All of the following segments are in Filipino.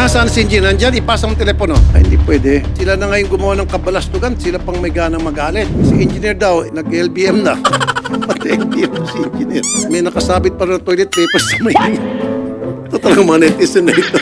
Nasaan si engineer? Nandyan, ipasa mo telepono. Ay, hindi pwede. Sila na ngayon gumawa ng kabalastugan. Sila pang may ganang magalit. Si engineer daw, nag-LBM na. Pati LBM si engineer. May nakasabit pa ng toilet paper sa may... Ito talagang mga netizen na ito.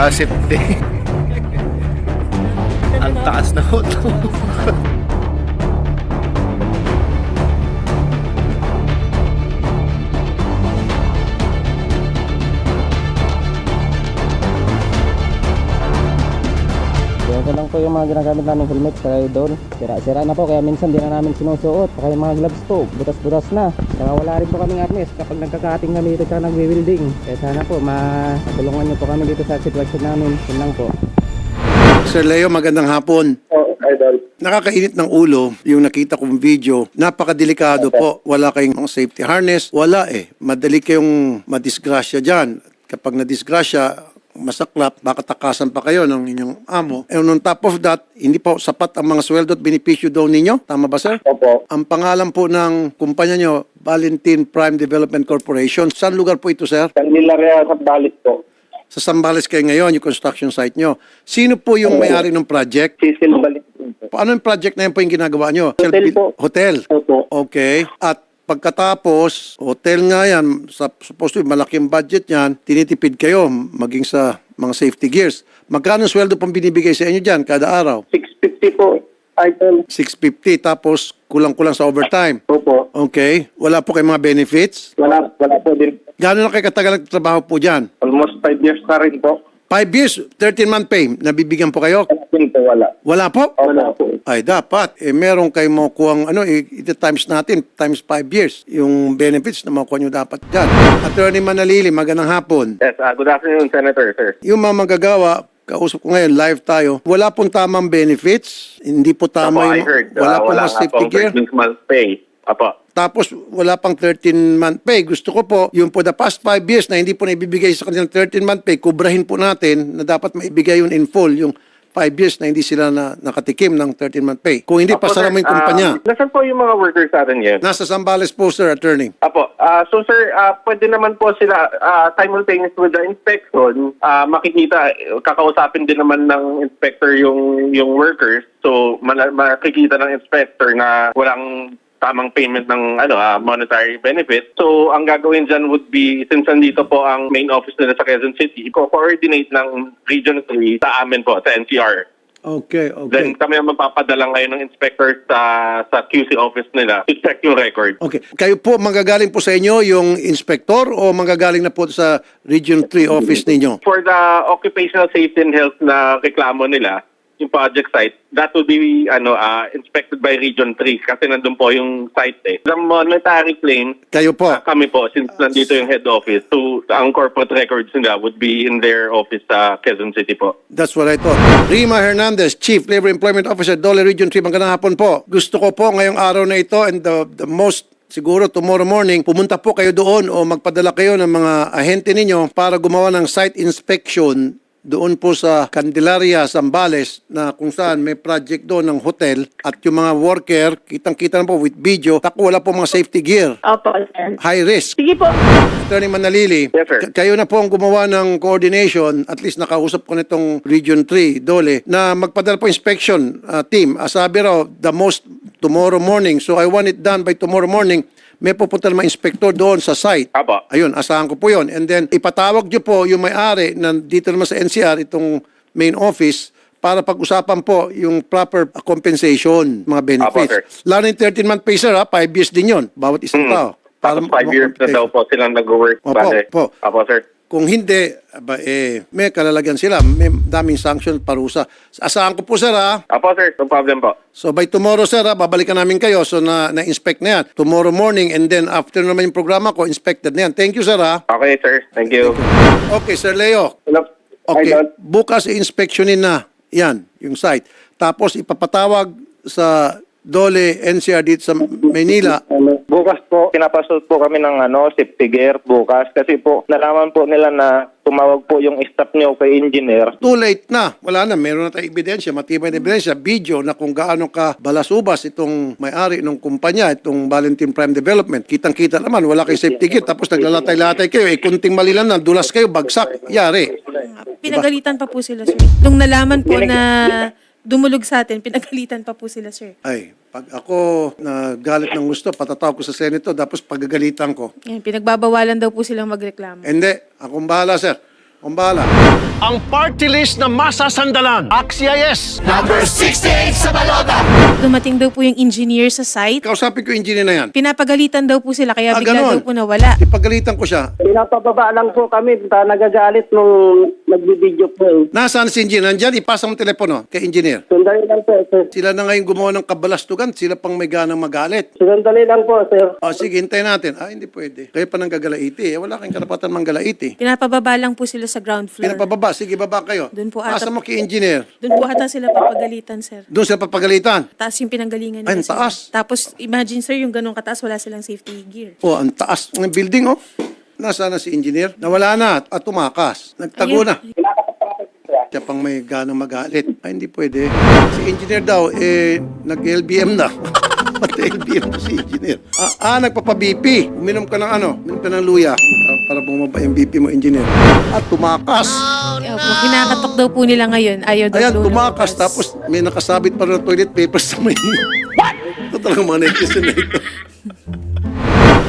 Mga safety. Ang taas na ho po yung mga ginagamit namin helmet kaya doon. Sira-sira na po kaya minsan di na namin sinusuot. Kaya yung mga gloves po, butas-butas na. Saka wala rin po kaming arnes kapag nagkakating kami dito sa nagwi-welding. Kaya sana po matulungan niyo po kami dito sa sitwasyon namin. Yun lang po. Sir Leo, magandang hapon. Oh, idol. Nakakainit ng ulo yung nakita kong video. Napakadelikado po. Wala kayong safety harness. Wala eh. Madali kayong madisgrasya dyan. Kapag nadisgrasya, masaklap, baka takasan pa kayo ng inyong amo. And on top of that, hindi po sapat ang mga sweldo at benepisyo daw ninyo. Tama ba, sir? Opo. Ang pangalan po ng kumpanya nyo, Valentine Prime Development Corporation. Saan lugar po ito, sir? Candelaria sa Balit po. Sa Sambales kayo ngayon, yung construction site nyo. Sino po yung may-ari ng project? Cecil Balit. Paano yung project na yun po yung ginagawa nyo? Hotel po. Hotel? Opo. Okay. At pagkatapos, hotel nga yan, sa, supposed to be malaking budget yan, tinitipid kayo maging sa mga safety gears. Magkano sweldo pong binibigay sa inyo dyan kada araw? 650 po, idol. 650 tapos kulang-kulang sa overtime. Opo. Okay. Wala po kayong mga benefits? Wala, wala po din. Gano'n na kayo katagal nagtrabaho po dyan? Almost 5 years na rin po. 5 years, 13-month pay, nabibigyan po kayo? Wala po, wala. Wala po? Wala po. Ay, dapat. Eh, meron kayo makukuha ano, i- ito times natin, times 5 years. Yung benefits na makukuha nyo dapat dyan. Attorney Manalili, magandang hapon. Yes, uh, good afternoon, Senator, sir. Yung mga manggagawa, kausap ko ngayon, live tayo, wala pong tamang benefits, hindi po tama Apo, I yung, heard. wala uh, pong wala mga nga safety pong gear. 13 month pay. Apo. Tapos wala pang 13-month pay. Gusto ko po, yung po the past 5 years na hindi po naibibigay sa kanilang 13-month pay, kubrahin po natin na dapat maibigay yun in full, yung 5 years na hindi sila na, nakatikim ng 13-month pay. Kung hindi, Apo, pasara mo yung kumpanya. um, nasaan po yung mga workers natin ngayon? Nasa Zambales po, sir, attorney. Apo, ah, so sir, ah, pwede naman po sila ah, simultaneous with the inspection, ah, makikita, kakausapin din naman ng inspector yung yung workers. So, makikita ng inspector na walang tamang payment ng ano ah, monetary benefit. So, ang gagawin dyan would be, since nandito po ang main office nila sa Quezon City, co-coordinate ng Region 3 sa amin po, sa NCR. Okay, okay. Then kami ang magpapadala ngayon ng inspector sa sa QC office nila to check yung record. Okay. Kayo po, manggagaling po sa inyo yung inspector o manggagaling na po sa Region 3 office ninyo? For the occupational safety and health na reklamo nila, yung project site, that will be ano ah, inspected by Region 3 kasi nandun po yung site eh. The monetary claim, Kayo po. ah, kami po, since nandito yung head office, so ang corporate records nila would be in their office sa Quezon City po. That's what I thought. Rima Hernandez, Chief Labor Employment Officer, Dole Region 3. Magandang hapon po. Gusto ko po ngayong araw na ito and the, the most siguro tomorrow morning, pumunta po kayo doon o magpadala kayo ng mga ahente ninyo para gumawa ng site inspection doon po sa Candelaria, Zambales, na kung saan may project doon ng hotel at yung mga worker, kitang-kita na po with video, tako wala po mga safety gear. Opo, sir. High risk. Sige po. Attorney Manalili, Yes, sir. kayo na po ang gumawa ng coordination, at least nakausap ko nitong Region 3, Dole, na magpadala po inspection uh, team. Asabi raw, the most tomorrow morning. So I want it done by tomorrow morning. May pupunta naman inspector doon sa site. Apo. Ayun, asahan ko po yon. And then, ipatawag nyo po yung may-ari na dito naman sa NCR, itong main office, para pag-usapan po yung proper compensation, mga benefits. sir. Lalo yung 13-month pay, sir, ha? 5 years din yon bawat isang tao. Tapos five ma- years na daw po silang nag-work. Opo, opo. Apo, sir. Kung hindi, aba, eh, may kalalagyan sila. May daming sanction, parusa. Asahan ko po, sir, ha? Apo, sir. No problem po. So, by tomorrow, sir, ha, babalikan namin kayo. So, na, na-inspect na yan. Tomorrow morning, and then after naman yung programa ko, inspected na yan. Thank you, sir, ha? Okay, sir. Thank you. Okay, Sir Leo. Hello. Okay, bukas i-inspectionin na yan, yung site. Tapos ipapatawag sa Dole NCR dito sa Maynila. Bukas po, pinapasok po kami ng ano, safety gear bukas kasi po nalaman po nila na tumawag po yung staff niyo kay engineer. Too late na. Wala na. Meron na tayong ebidensya, matibay na ebidensya, video na kung gaano ka balasubas itong may-ari ng kumpanya, itong Valentine Prime Development. Kitang-kita naman, wala kayong safety kit. Tapos naglalatay-latay kayo. Eh, kunting mali lang na, dulas kayo, bagsak. Yari. Pinagalitan pa po sila, sir. Nung nalaman po na dumulog sa atin, pinagalitan pa po sila, sir. Ay, pag ako nagalit ng gusto, patatawag ko sa Senado, tapos pagagalitan ko. Yan, pinagbabawalan daw po silang magreklamo. Hindi, akong bahala, sir. Akong bahala. Ang party list na masasandalan. Axia yes! Dumating daw po yung engineer sa site. Kausapin ko yung engineer na yan. Pinapagalitan daw po sila, kaya Ah, bigla daw po nawala. Ipagalitan ko siya. Pinapababa lang po kami, ta nagagalit nung nagbibideo po. eh. Nasaan si engineer? Nandyan, ipasa mo telepono kay engineer. Sandali lang po, sir. Sila na ngayon gumawa ng kabalastugan, sila pang may ganang magalit. Sandali lang po, sir. O sige, hintayin natin. Ah, hindi pwede. Kayo pa nang gagalaiti eh. Wala kayong karapatan manggalaiti. Pinapababa lang po sila sa ground floor. Pinapababa. Sige, baba kayo. Doon po ata- Pasa mo kay engineer. Doon po ata sila papagalitan, sir. Doon sila papagalitan. Taas yung pinanggalingan Ay, ang sir. taas. Tapos, imagine, sir, yung ganong kataas, wala silang safety gear. Oh, ang taas ng building, oh. Nasaan na si engineer? Nawala na at tumakas. Nagtago Ayun. na. Siya pang may ganang magalit. Ay, hindi pwede. Si engineer daw, eh, nag-LBM na. Pati LBM na si engineer. Ah, ah nagpapa-BP. Uminom ka ng ano? Uminom ka ng luya. Ah, Para bumaba yung BP mo, engineer. At tumakas. Kaya po, kinakatok daw po nila ngayon. Ayaw daw Ayan, tumakas. Tapos may nakasabit pa rin na toilet paper sa may... What? Ito talagang mga netizen na ito.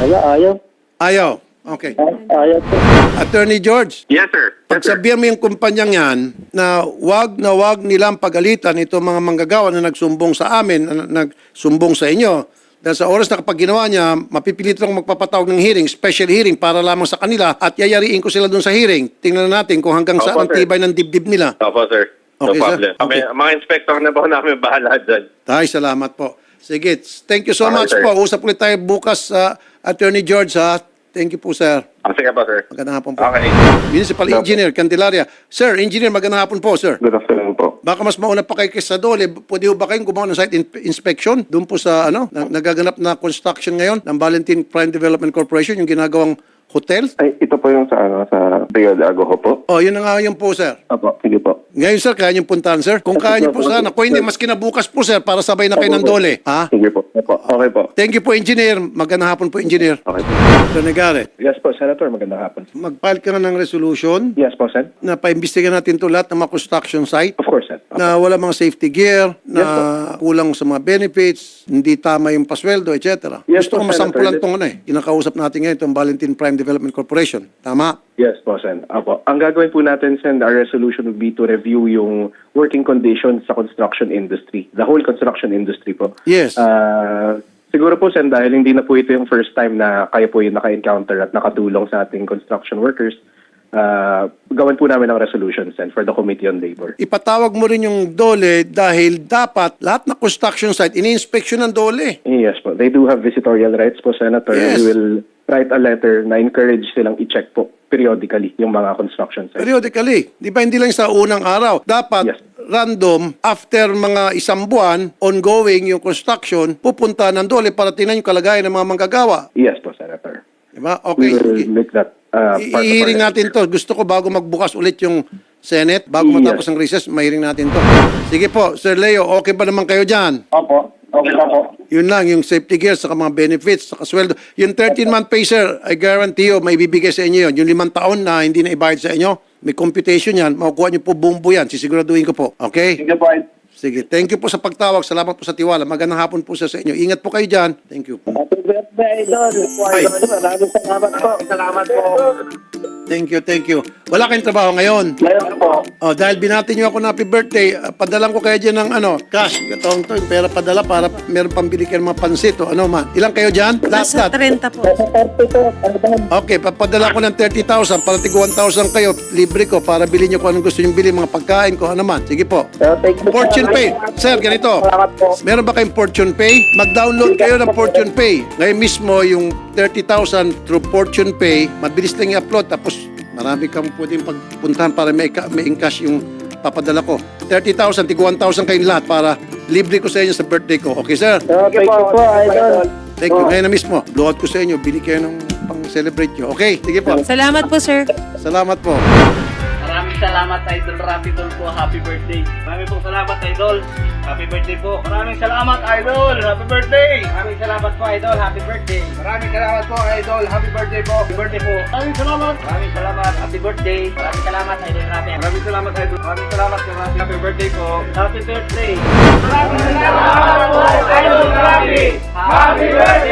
Ayaw, ayaw. Ayaw. Okay. Ayaw po. Attorney George, Yes, sir. Yes, sir. pagsabihan mo yung kumpanyang yan na wag na wag nilang pagalitan ito mga manggagawa na nagsumbong sa amin, na nagsumbong sa inyo. Dahil sa oras na kapag ginawa niya, mapipilit lang magpapatawag ng hearing, special hearing para lamang sa kanila at yayariin ko sila dun sa hearing. Tingnan natin kung hanggang Opo, saan ang sir. tibay ng dibdib nila. Opo, sir. No Okay, sir. problem. Kami, Okay. mga inspector na po namin bahala dyan. Tay, salamat po. Sige, thank you so Okay, much sir. po. Usap ulit tayo bukas sa Attorney George ha. Thank you po, sir. Ah, sige po, sir. Magandang hapon po. Okay. Municipal Engineer Candelaria. Sir, Engineer, magandang hapon po, sir. Good afternoon po. Baka mas mauna pa kayo kaysa Dole. Pwede ho ba kayong gumawa ng site in- inspection doon po sa ano, na- nagaganap na construction ngayon ng Valentine Prime Development Corporation, yung ginagawang hotel? Ay, ito po yung sa ano, sa Rio de Agoho po. Oh, yun na nga yun po, sir. Opo, sige po. Ngayon, sir, kaya niyong puntahan, sir? Kung kaya niyo po sana, kung hindi, mas kinabukas po, sir, para sabay na kayo ng Dole. Ha? Sige po. Opo, okay po. Thank you po, Engineer. Magandang hapon po, Engineer. Okay po. Sir Negare, Yes po, Senator. Magandang hapon. mag-file ka na ng resolution Yes po, Sen. na paimbestigan natin to lahat ng mga construction site Of course. Na wala mga safety gear, na kulang sa mga benefits, hindi tama yung pasweldo, etc. Yes Gusto ko po, masampulan Senator. itong ano eh. Kinakausap natin ngayon itong Valentine Prime Development Corporation. Tama? Yes po, Sen. Apo. Ang gagawin po natin, Sen, our resolution would be to review yung working conditions sa construction industry. The whole construction industry po. Yes. Ah, siguro po, Sen, dahil hindi na po ito yung first time na kayo po yung naka-encounter at nakatulong sa ating construction workers, ah, gawin po namin ang resolution, Sen, for the Committee on Labor. Ipatawag mo rin yung DOLE dahil dapat lahat na construction site, ini-inspection ng DOLE. Yes po. They do have visitorial rights po, Senator. Yes. We will write a letter na encourage silang i-check po periodically yung mga construction sites. Periodically. Di ba hindi lang sa unang araw? Dapat Yes. random, after mga isang buwan, ongoing yung construction, pupunta ng DOLE para tingnan yung kalagayan ng mga manggagawa. Yes po, Senator. Di ba? Okay. We will sige. make that uh, part of our Ihiring natin to. Gusto ko bago magbukas ulit yung Senate, bago Yes. matapos ang recess, mahiring natin to. Sige po, Sir Leo, okay ba naman kayo dyan? Opo. Okay na po. Yun lang, yung safety gear, saka mga benefits, saka sweldo. Yung 13-month pay, sir, I guarantee you, may bibigay sa inyo yun. Yung limang taon na hindi na ibayad sa inyo, may computation yan, makukuha niyo po buong buo yan. Sisiguraduhin ko po. Okay? Sige po. Sige. Thank you po sa pagtawag. Salamat po sa tiwala. Magandang hapon po sa sa inyo. Ingat po kayo dyan. Thank you. Happy birthday, Idol. Ay. Maraming salamat po. Salamat po. Thank you, thank you. Wala kayong trabaho ngayon. Ngayon po. Oh, dahil binati niyo ako ng happy birthday, ah, padalang ko kayo dyan ng ano, cash. Gatong to, yung pera padala para meron pambili kayo ng mga pansit o ano man. Ilang kayo dyan? Lahat, Nasa lahat. 30 po. Sa 30 po. Idol. Okay, papadala ko ng 30,000 para tig 1,000 kayo, libre ko para bilhin niyo kung anong gusto niyo bilhin, mga pagkain ko, ano man. Sige po. So, thank you, Fortune. Pay. Sir, ganito. Salamat po. Meron ba kayong Fortune Pay? Mag-download kayo ng Fortune Pay. Ngayon mismo, yung 30,000 through Fortune Pay, mabilis lang i-upload. Tapos, marami kang pwedeng pagpuntahan para may, may encash yung papadala ko. 30,000, tig 1,000 kayong lahat para libre ko sa inyo sa birthday ko. Okay, sir? Okay po, po, idol. Thank you. Ngayon na mismo, blowout ko sa inyo. Bili kayo ng pang-celebrate nyo. Okay, sige po. Salamat po, sir. Salamat po. Salamat Idol Rapidol po. Happy birthday. Maraming pong salamat Idol. Happy birthday po. Maraming salamat Idol. Happy birthday. Maraming salamat po Idol. Happy birthday. Maraming salamat po Idol. Happy birthday po. Happy birthday po. Maraming salamat. Maraming salamat. Happy birthday. Maraming salamat Idol Rapid. Maraming salamat Idol. Maraming salamat Rapid. Happy birthday po. Happy birthday. Maraming salamat po Idol Rapid. Happy birthday.